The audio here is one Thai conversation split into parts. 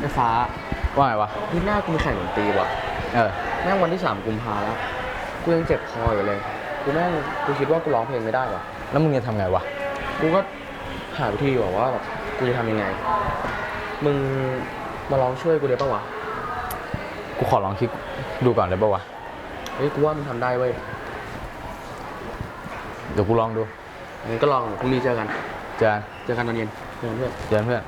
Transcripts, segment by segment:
ไฟฟ้าว่าไงวะที่หน้ากูมีแข่งดนตรีว่ะ เออ แม่งวันที่สามกุมภาแล้ว กูยังเจ็บคออยู่เลย กูแม่งกูคิดว่ากูร้องเพลงไม่ได้ว่ะ แล้วมึงจะทำไงวะ กูก็หาวิธีอยู่ว่าแบบกูจะทำยังไง มึงมาลองช่วยกูได้ปะวะ กูขอลองคิดดูก่อนได้ปะวะ เฮ้ยกูว่ามึงทำได้เว้ย เดี๋ยวกูลองดูงั้นก็ลองพรุ่งนี้เจอกัน เจอกันเจอกันตอนเย็นเจอกันเพื่อน เจอกันเพื่อน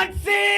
not see